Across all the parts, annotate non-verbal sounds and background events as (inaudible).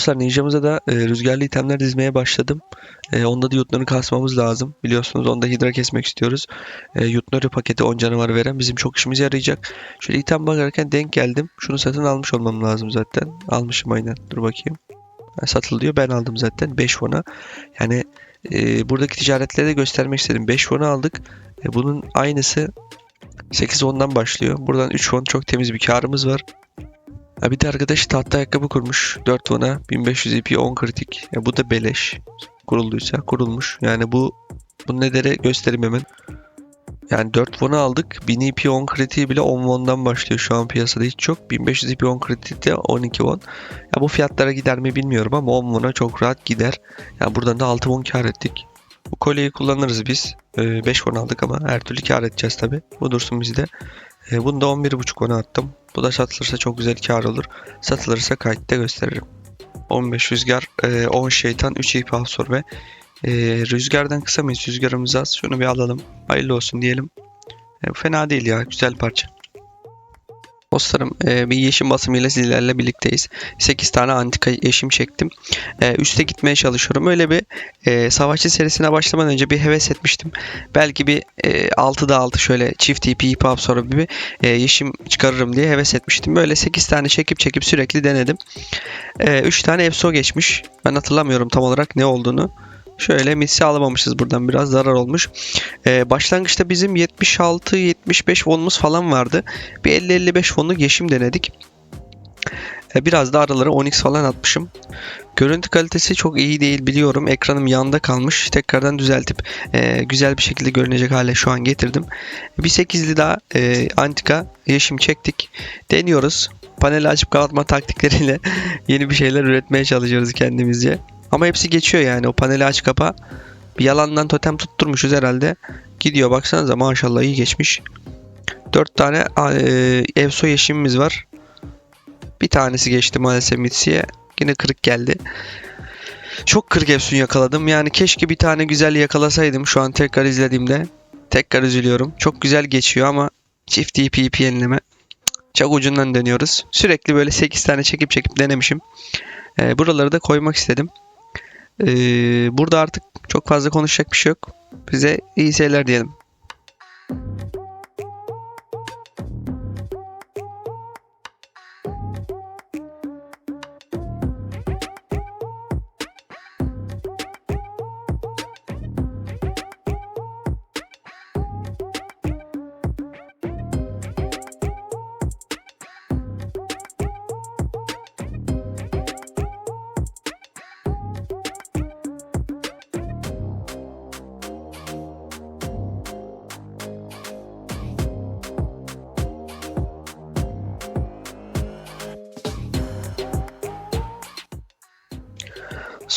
Dostlar ninjamıza da e, rüzgarlı itemler dizmeye başladım. E, onda da yutları kasmamız lazım. Biliyorsunuz onda hidra kesmek istiyoruz. E, yutları paketi 10 canavar veren bizim çok işimize yarayacak. Şöyle item bakarken denk geldim. Şunu satın almış olmam lazım zaten. Almışım aynen. Dur bakayım. Ha, satılıyor. Ben aldım zaten 5 fona. Yani e, buradaki ticaretleri de göstermek istedim. 5 fona aldık. E, bunun aynısı 8 ondan başlıyor. Buradan 3 fon çok temiz bir karımız var. Ha bir de arkadaş tahta ayakkabı kurmuş. 4 fona 1500 IP 10 kritik. Ya bu da beleş. Kurulduysa kurulmuş. Yani bu bu ne dere göstereyim hemen. Yani 4 fona aldık. 1000 IP 10 kritiği bile 10 won'dan başlıyor şu an piyasada hiç yok. 1500 IP 10 kritik de 12 won. Ya bu fiyatlara gider mi bilmiyorum ama 10 won'a çok rahat gider. Ya buradan da 6 won kar ettik. Bu kolyeyi kullanırız biz. 5 won aldık ama her türlü kar edeceğiz tabi. Bu dursun bizde. E, bunu da 11.5 won'a attım. Bu da satılırsa çok güzel kar olur. Satılırsa kayıtta gösteririm. 15 rüzgar, e, 10 şeytan, 3 ip absorbe. E, rüzgardan kısa mıyız? Rüzgarımız az. Şunu bir alalım. Hayırlı olsun diyelim. E, fena değil ya. Güzel parça. Dostlarım e, bir yeşim basımıyla sizlerle birlikteyiz. 8 tane antika yeşim çektim. E, üste gitmeye çalışıyorum. Öyle bir e, savaşçı serisine başlamadan önce bir heves etmiştim. Belki bir e, 6'da 6 şöyle çift ip ip sonra bir yeşim çıkarırım diye heves etmiştim. Böyle 8 tane çekip çekip sürekli denedim. E, 3 tane EFSO geçmiş. Ben hatırlamıyorum tam olarak ne olduğunu. Şöyle misli alamamışız buradan biraz zarar olmuş. Ee, başlangıçta bizim 76-75 wonumuz falan vardı. Bir 50-55 wonluk yeşim denedik. Ee, biraz da aralara 10x falan atmışım. Görüntü kalitesi çok iyi değil biliyorum. Ekranım yanda kalmış. Tekrardan düzeltip e, güzel bir şekilde görünecek hale şu an getirdim. Bir 8'li daha e, antika yeşim çektik. Deniyoruz. Paneli açıp kapatma taktikleriyle (laughs) yeni bir şeyler üretmeye çalışıyoruz kendimizce. Ama hepsi geçiyor yani o paneli aç kapa. Bir yalandan totem tutturmuşuz herhalde. Gidiyor baksanıza maşallah iyi geçmiş. 4 tane e, Evso yeşimimiz var. Bir tanesi geçti maalesef Mitsi'ye. Yine kırık geldi. Çok kırık Efsun yakaladım. Yani keşke bir tane güzel yakalasaydım şu an tekrar izlediğimde. Tekrar üzülüyorum. Çok güzel geçiyor ama çift DP yenileme. Çok ucundan dönüyoruz. Sürekli böyle 8 tane çekip çekip denemişim. E, buraları da koymak istedim. Ee, burada artık çok fazla konuşacak bir şey yok. Bize iyi seyirler diyelim.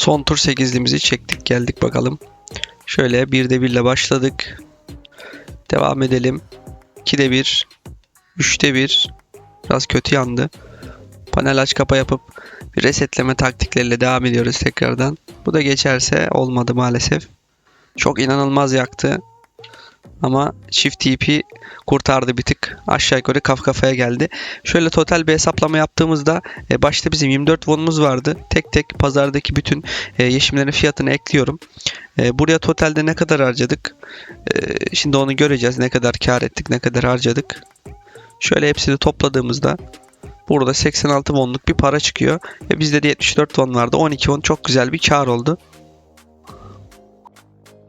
Son tur 8'limizi çektik geldik bakalım. Şöyle 1'de 1 ile başladık. Devam edelim. 2'de 1. 3'te 1. Biraz kötü yandı. Panel aç kapa yapıp bir resetleme taktikleriyle devam ediyoruz tekrardan. Bu da geçerse olmadı maalesef. Çok inanılmaz yaktı. Ama çift TP kurtardı bir tık. Aşağı yukarı kaf kafaya geldi. Şöyle total bir hesaplama yaptığımızda e, başta bizim 24 wonumuz vardı. Tek tek pazardaki bütün e, yeşimlerin fiyatını ekliyorum. E, buraya totalde ne kadar harcadık? E, şimdi onu göreceğiz. Ne kadar kar ettik, ne kadar harcadık. Şöyle hepsini topladığımızda burada 86 wonluk bir para çıkıyor. E, bizde de 74 won vardı. 12 won çok güzel bir kar oldu.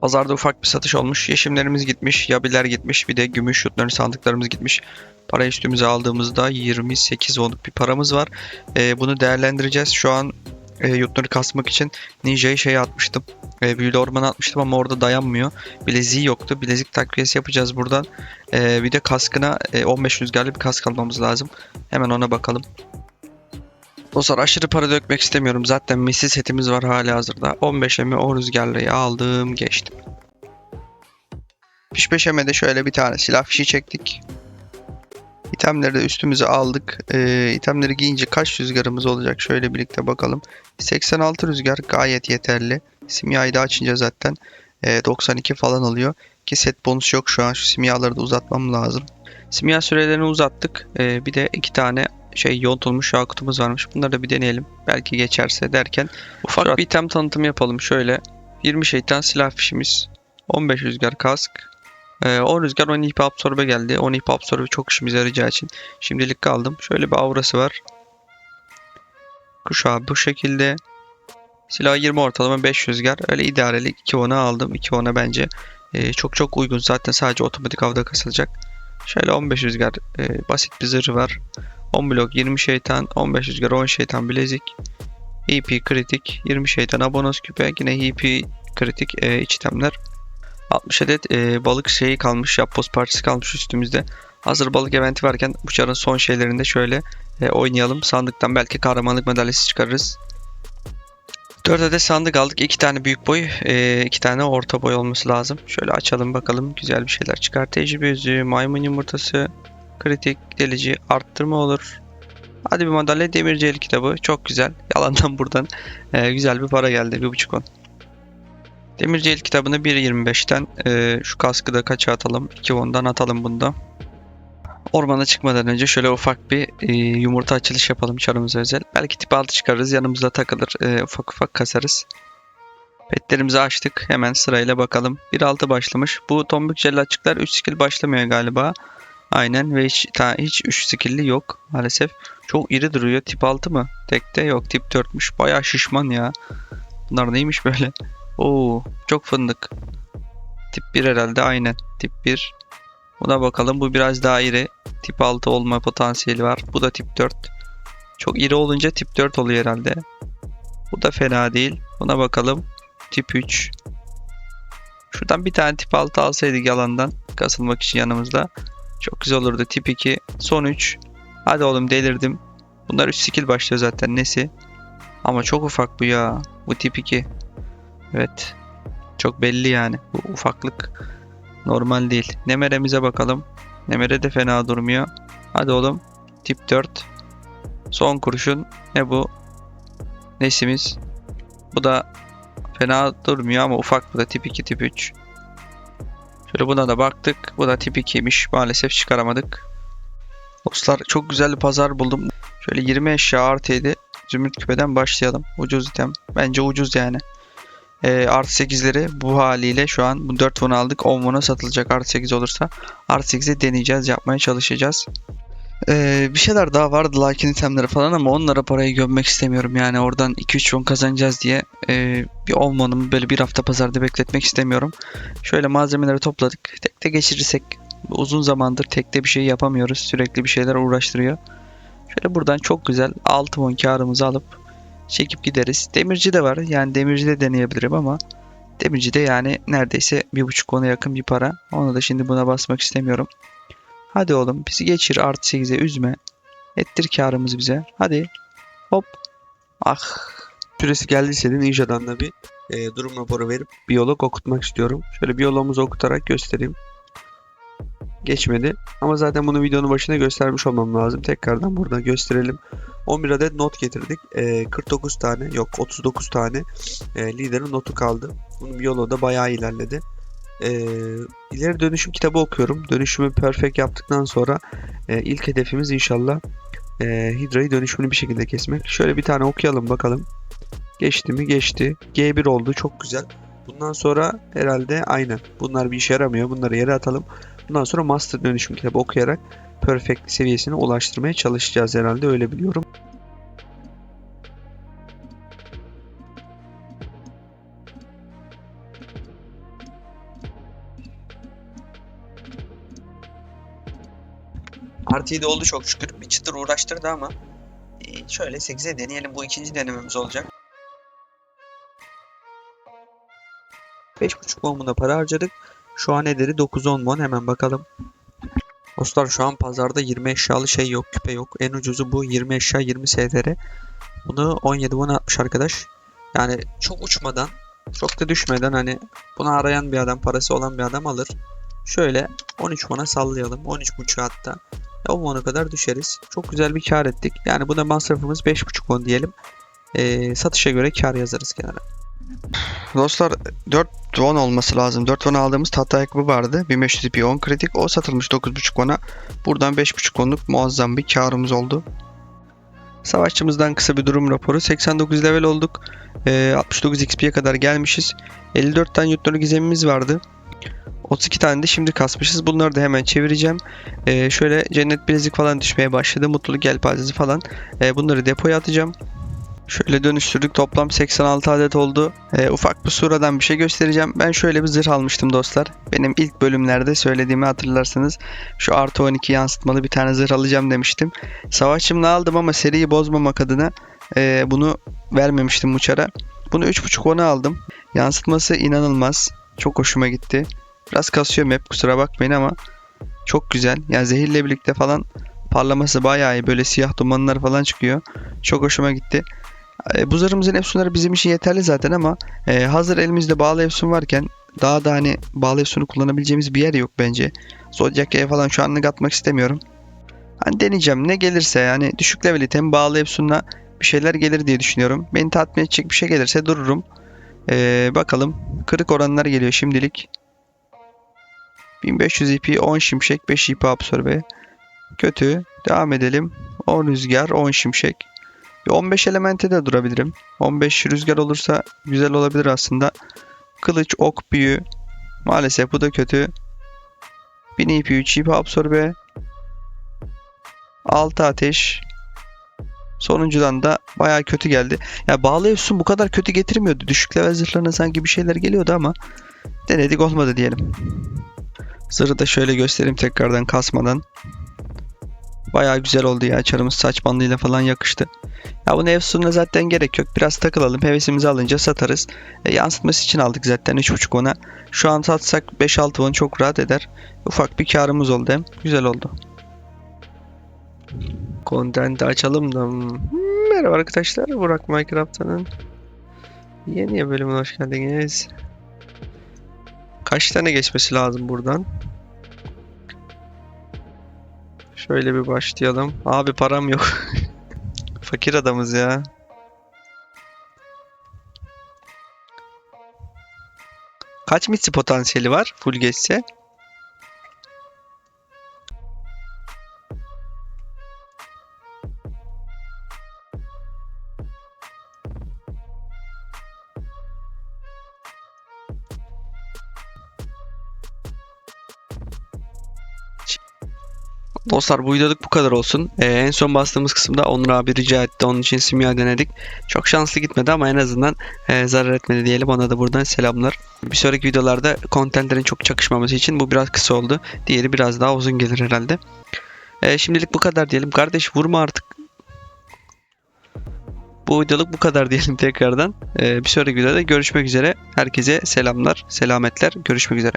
Pazarda ufak bir satış olmuş. Yeşimlerimiz gitmiş. Yabiler gitmiş. Bir de gümüş yutların sandıklarımız gitmiş. Para üstümüze aldığımızda 28 wonluk bir paramız var. Ee, bunu değerlendireceğiz. Şu an e, yutları kasmak için Ninja'yı şey atmıştım. E, büyülü ormana atmıştım ama orada dayanmıyor. Bileziği yoktu. Bilezik takviyesi yapacağız buradan. E, bir de kaskına e, 15 rüzgarlı bir kask almamız lazım. Hemen ona bakalım. Dostlar aşırı para dökmek istemiyorum. Zaten misli setimiz var hala hazırda. 15'e o rüzgarlıyı aldım geçtim. 65'e de şöyle bir tane silah fişi çektik. İtemleri de üstümüze aldık. Ee, itemleri giyince kaç rüzgarımız olacak? Şöyle birlikte bakalım. 86 rüzgar gayet yeterli. Simyayı da açınca zaten e, 92 falan oluyor. Ki set bonus yok şu an. Şu simyaları da uzatmam lazım. Simya sürelerini uzattık. Ee, bir de iki tane şey yontulmuş yakutumuz varmış. Bunları da bir deneyelim. Belki geçerse derken ufak Suat- bir item tanıtımı yapalım. Şöyle 20 şeytan silah fişimiz. 15 rüzgar kask. Ee, 10 rüzgar 10 ip absorbe geldi. 10 ip absorbe çok işimize yarayacağı için şimdilik kaldım. Şöyle bir aurası var. Kuşağı bu şekilde. Silah 20 ortalama 5 rüzgar. Öyle idarelik 2 ona aldım. 2 ona bence e, çok çok uygun. Zaten sadece otomatik avda kasılacak. Şöyle 15 rüzgar e, basit bir zırhı var. 10 blok 20 şeytan, 15 rüzgar 10 şeytan bilezik. EP kritik, 20 şeytan abonos küpe, yine EP kritik e, iç itemler. 60 adet e, balık şeyi kalmış, yapboz parçası kalmış üstümüzde. Hazır balık eventi varken bu çarın son şeylerinde şöyle e, oynayalım. Sandıktan belki kahramanlık madalyası çıkarırız. 4 adet sandık aldık. 2 tane büyük boy, 2 tane orta boy olması lazım. Şöyle açalım bakalım güzel bir şeyler çıkar. Tecrübe yüzüğü, maymun yumurtası, kritik, delici, arttırma olur. Hadi bir madalya demirci el kitabı. Çok güzel. Yalandan (laughs) buradan e, güzel bir para geldi. 1.5 on. Demirci el kitabını 1.25'ten e, şu kaskı da kaça atalım? 2 ondan atalım bunda. Ormana çıkmadan önce şöyle ufak bir e, yumurta açılış yapalım çarımıza özel. Belki tip altı çıkarırız yanımızda takılır e, ufak ufak kasarız. Petlerimizi açtık hemen sırayla bakalım. 1.6 başlamış. Bu tombik jellatçıklar 3 skill başlamıyor galiba. Aynen ve hiç, ta, hiç 3 skill'li yok maalesef. Çok iri duruyor. Tip 6 mı? Tekte yok. Tip 4'müş. Bayağı şişman ya. Bunlar neymiş böyle? (laughs) Oo, çok fındık. Tip 1 herhalde aynen. Tip 1. Buna bakalım. Bu biraz daha iri. Tip 6 olma potansiyeli var. Bu da tip 4. Çok iri olunca tip 4 oluyor herhalde. Bu da fena değil. Buna bakalım. Tip 3. Şuradan bir tane tip 6 alsaydık yalandan. Kasılmak için yanımızda. Çok güzel olurdu. Tip 2. Son 3. Hadi oğlum delirdim. Bunlar 3 skill başlıyor zaten. Nesi? Ama çok ufak bu ya. Bu tip 2. Evet. Çok belli yani. Bu ufaklık normal değil. Nemere'mize bakalım. Nemere de fena durmuyor. Hadi oğlum. Tip 4. Son kurşun. Ne bu? Nesimiz? Bu da fena durmuyor ama ufak bu da tip 2 tip 3. Şöyle buna da baktık. Bu da tip 2'ymiş. Maalesef çıkaramadık. Dostlar çok güzel bir pazar buldum. Şöyle 20 eşya artı 7 zümrüt küpeden başlayalım. Ucuz item. Bence ucuz yani. Ee, artı 8'leri bu haliyle şu an bu 4 won aldık. 10 won'a satılacak artı 8 olursa. Artı 8'i deneyeceğiz. Yapmaya çalışacağız. Ee, bir şeyler daha vardı lakin itemleri falan ama onlara parayı gömmek istemiyorum. Yani oradan 2-3 won kazanacağız diye e, bir 10 won'umu böyle bir hafta pazarda bekletmek istemiyorum. Şöyle malzemeleri topladık. Tekte geçirirsek uzun zamandır tekte bir şey yapamıyoruz. Sürekli bir şeyler uğraştırıyor. Şöyle buradan çok güzel 6 won karımızı alıp çekip gideriz. Demirci de var. Yani demirci de deneyebilirim ama demirci de yani neredeyse bir buçuk ona yakın bir para. Onu da şimdi buna basmak istemiyorum. Hadi oğlum bizi geçir artı 8'e üzme. Ettir karımızı bize. Hadi. Hop. Ah. Süresi geldiyse de Ninja'dan da bir e, durum raporu verip biyolog okutmak istiyorum. Şöyle biyologumuzu okutarak göstereyim. Geçmedi. Ama zaten bunu videonun başına göstermiş olmam lazım. Tekrardan burada gösterelim. 11 adet not getirdik. E, 49 tane yok 39 tane e, liderin notu kaldı. Bunun biyoloğu da bayağı ilerledi. E, ileri dönüşüm kitabı okuyorum. Dönüşümü perfect yaptıktan sonra e, ilk hedefimiz inşallah e, Hidra'yı dönüşümünü bir şekilde kesmek. Şöyle bir tane okuyalım bakalım. Geçti mi? Geçti. G1 oldu. Çok güzel. Bundan sonra herhalde aynen. Bunlar bir işe yaramıyor. Bunları yere atalım. Bundan sonra master dönüşüm kitabı okuyarak perfect seviyesine ulaştırmaya çalışacağız herhalde. Öyle biliyorum. Artı 7 oldu çok şükür. Bir çıtır uğraştırdı ama e, şöyle 8'e deneyelim. Bu ikinci denememiz olacak. 5.5 bombuna para harcadık. Şu an ederi 9-10 bon. Hemen bakalım. Dostlar şu an pazarda 20 eşyalı şey yok. Küpe yok. En ucuzu bu. 20 eşya 20 STR. Bunu 17 bon atmış arkadaş. Yani çok uçmadan çok da düşmeden hani bunu arayan bir adam parası olan bir adam alır. Şöyle 13 bona sallayalım. 13.5 hatta. 10 won'a kadar düşeriz. Çok güzel bir kar ettik. Yani buna masrafımız 5.5 won diyelim. Ee, satışa göre kar yazarız kenara. Dostlar 4 won olması lazım. 4 won aldığımız tahta ayakkabı vardı. 1500 ip 10 kritik. O satılmış 9.5 won'a. Buradan 5.5 wonluk muazzam bir karımız oldu. Savaşçımızdan kısa bir durum raporu. 89 level olduk. Ee, 69 XP'ye kadar gelmişiz. 54 tane yutları gizemimiz vardı. 32 tane de şimdi kasmışız. Bunları da hemen çevireceğim. Ee, şöyle cennet bilezik falan düşmeye başladı. Mutluluk yelpazesi falan. Ee, bunları depoya atacağım. Şöyle dönüştürdük. Toplam 86 adet oldu. Ee, ufak bir suradan bir şey göstereceğim. Ben şöyle bir zırh almıştım dostlar. Benim ilk bölümlerde söylediğimi hatırlarsınız. Şu artı 12 yansıtmalı bir tane zırh alacağım demiştim. Savaşçımla aldım ama seriyi bozmamak adına e, bunu vermemiştim uçara. Bunu 3.5 ona aldım. Yansıtması inanılmaz. Çok hoşuma gitti. Biraz kasıyorum hep kusura bakmayın ama çok güzel. Yani zehirle birlikte falan parlaması bayağı iyi. Böyle siyah dumanlar falan çıkıyor. Çok hoşuma gitti. E, bu zırhımızın efsunları bizim için yeterli zaten ama e, hazır elimizde bağlı efsun varken daha da hani bağlı efsunu kullanabileceğimiz bir yer yok bence. Zodiac'e falan şu anlık atmak istemiyorum. Hani deneyeceğim ne gelirse yani düşük level item bağlı efsunla bir şeyler gelir diye düşünüyorum. Beni tatmin edecek bir şey gelirse dururum. E, bakalım. Kırık oranlar geliyor şimdilik. 1500 IP 10 şimşek 5 IP absorbe. Kötü. Devam edelim. 10 rüzgar 10 şimşek. Bir 15 elemente de durabilirim. 15 rüzgar olursa güzel olabilir aslında. Kılıç, ok, büyü. Maalesef bu da kötü. 1000 IP 3 IP absorbe. 6 ateş. Sonuncudan da bayağı kötü geldi. Ya bağlı efsun bu kadar kötü getirmiyordu. Düşük level zırhlarına sanki bir şeyler geliyordu ama denedik olmadı diyelim. Zırhı da şöyle göstereyim tekrardan kasmadan. Bayağı güzel oldu ya. Çarımız saç bandıyla falan yakıştı. Ya bu Efsun'a zaten gerek yok. Biraz takılalım. Hevesimizi alınca satarız. E, yansıtması için aldık zaten 3.5 ona. Şu an satsak 5-6 won çok rahat eder. Ufak bir karımız oldu hem. Güzel oldu. Content'i açalım da. Merhaba arkadaşlar. Burak Minecraft'ın yeni bölümüne hoş geldiniz. Kaç tane geçmesi lazım buradan? Şöyle bir başlayalım. Abi param yok. (laughs) Fakir adamız ya. Kaç mitsi potansiyeli var full geçse? Dostlar bu videoluk bu kadar olsun. Ee, en son bastığımız kısımda Onur abi rica etti. Onun için simya denedik. Çok şanslı gitmedi ama en azından e, zarar etmedi diyelim. Ona da buradan selamlar. Bir sonraki videolarda kontentlerin çok çakışmaması için bu biraz kısa oldu. Diğeri biraz daha uzun gelir herhalde. Ee, şimdilik bu kadar diyelim. Kardeş vurma artık. Bu videoluk bu kadar diyelim tekrardan. Ee, bir sonraki videoda görüşmek üzere. Herkese selamlar, selametler. Görüşmek üzere.